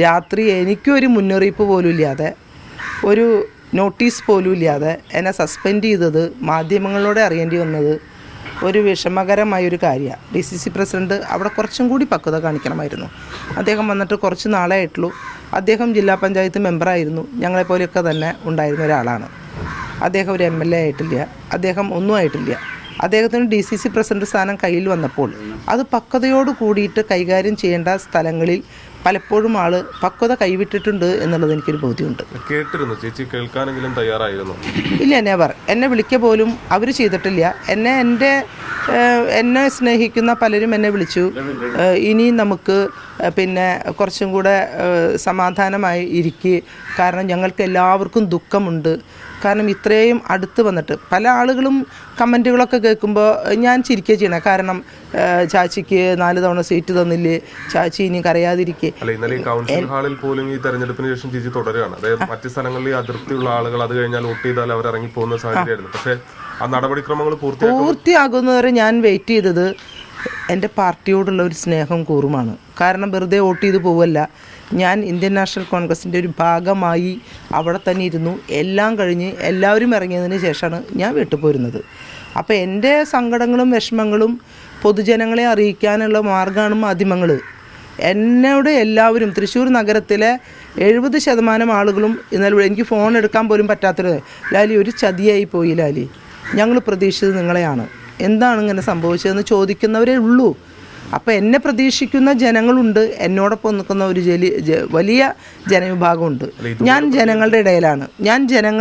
രാത്രി എനിക്കൊരു മുന്നറിയിപ്പ് പോലും ഇല്ലാതെ ഒരു നോട്ടീസ് പോലും ഇല്ലാതെ എന്നെ സസ്പെൻഡ് ചെയ്തത് മാധ്യമങ്ങളോടെ അറിയേണ്ടി വന്നത് ഒരു വിഷമകരമായ ഒരു കാര്യമാണ് ഡി സി സി പ്രസിഡന്റ് അവിടെ കുറച്ചും കൂടി പക്വത കാണിക്കണമായിരുന്നു. അദ്ദേഹം വന്നിട്ട് കുറച്ച് നാളേ ആയിട്ടുള്ളൂ അദ്ദേഹം ജില്ലാ പഞ്ചായത്ത് മെമ്പറായിരുന്നു. ഞങ്ങളെപ്പോലെയൊക്കെ തന്നെ ഉണ്ടായിരുന്ന ഒരാളാണ്. അദ്ദേഹം ഒരു എം എൽ എ ആയിട്ടില്ല. അദ്ദേഹം ഒന്നും ആയിട്ടില്ല. അദ്ദേഹത്തിന് ഡി സി സി പ്രസിഡന്റ് സ്ഥാനം കയ്യിൽ വന്നപ്പോൾ അത് പക്വതയോട് കൂടിയിട്ട് കൈകാര്യം ചെയ്യേണ്ട സ്ഥലങ്ങളിൽ പലപ്പോഴും ആൾ പക്വത കൈവിട്ടിട്ടുണ്ട് എന്നുള്ളത് എനിക്കൊരു ബോധ്യമുണ്ട്. കേട്ടിരുന്നു. ചേച്ചി കേൾക്കാനെങ്കിലും തയ്യാറായിരുന്നു. ഇല്ല നെവർ എന്നെ വിളിക്ക പോലും അവർ ചെയ്തിട്ടില്ല. എന്നെ എന്റെ എന്നെ സ്നേഹിക്കുന്ന പലരും എന്നെ വിളിച്ചു. ഇനി നമുക്ക് പിന്നെ കുറച്ചും കൂടെ സമാധാനമായി ഇരിക്കുക കാരണം ഞങ്ങൾക്ക് എല്ലാവർക്കും ദുഃഖമുണ്ട്. കാരണം ഇത്രയും അടുത്ത് വന്നിട്ട് പല ആളുകളും കമന്റുകളൊക്കെ കേൾക്കുമ്പോൾ ഞാൻ ചിരിക്കുക ചെയ്യണം. കാരണം ചാച്ചിക്ക് നാല് തവണ സീറ്റ് തന്നില്ലേ? ചാച്ചി ഇനി കരയാതിരിക്കുക അല്ല ഇന്നലെ ഈ കൗൺസിൽ ഹാളിൽ പോലും ഈ തെരഞ്ഞെടുപ്പിന് ശേഷം ജിജി തുടരുകയാണ്. അതായത് മറ്റ് സ്ഥലങ്ങളിൽ അതിർത്തിയുള്ള ആളുകൾ അത് കഴിഞ്ഞാൽ വോട്ട് ചെയ്താൽ അവർ ഇറങ്ങി പോകുന്ന സാഹചര്യമായിരുന്നു. പക്ഷേ ആ നടപടിക്രമങ്ങൾ പൂർത്തിയാകുന്നവരെ ഞാൻ വെയിറ്റ് ചെയ്തത് എന്റെ പാർട്ടിയോടുള്ള ഒരു സ്നേഹം കൂറുമാണ്. കാരണം വെറുതെ വോട്ട് ചെയ്ത് പോവല്ല. ഞാൻ ഇന്ത്യൻ നാഷണൽ കോൺഗ്രസിന്റെ ഒരു ഭാഗമായി അവിടെ തന്നെ ഇരുന്നു. എല്ലാം കഴിഞ്ഞ് എല്ലാവരും ഇറങ്ങിയതിന് ശേഷമാണ് ഞാൻ വീട്ടിൽ പോരുന്നത് അപ്പോൾ എന്റെ സങ്കടങ്ങളും വിഷമങ്ങളും പൊതുജനങ്ങളെ അറിയിക്കാനുള്ള മാർഗമാണ് മാധ്യമങ്ങൾ. എന്നോട് എല്ലാവരും തൃശ്ശൂർ നഗരത്തിലെ എഴുപത് ശതമാനം ആളുകളും ഇന്നലെ എനിക്ക് ഫോൺ എടുക്കാൻ പോലും പറ്റാത്തൊരു ലാലി ഒരു ചതിയായി പോയി ലാലി. ഞങ്ങൾ പ്രതീക്ഷിച്ചത് നിങ്ങളെയാണ്. എന്താണ് ഇങ്ങനെ സംഭവിച്ചതെന്ന് ചോദിക്കുന്നവരേ ഉള്ളൂ. അപ്പോൾ എന്നെ പ്രതീക്ഷിക്കുന്ന ജനങ്ങളുണ്ട്. എന്നോടൊപ്പം നിൽക്കുന്ന ഒരു ജലി വലിയ ജനവിഭാഗമുണ്ട്. ഞാൻ ജനങ്ങളുടെ ഇടയിലാണ്. ഞാൻ ജനങ്ങൾ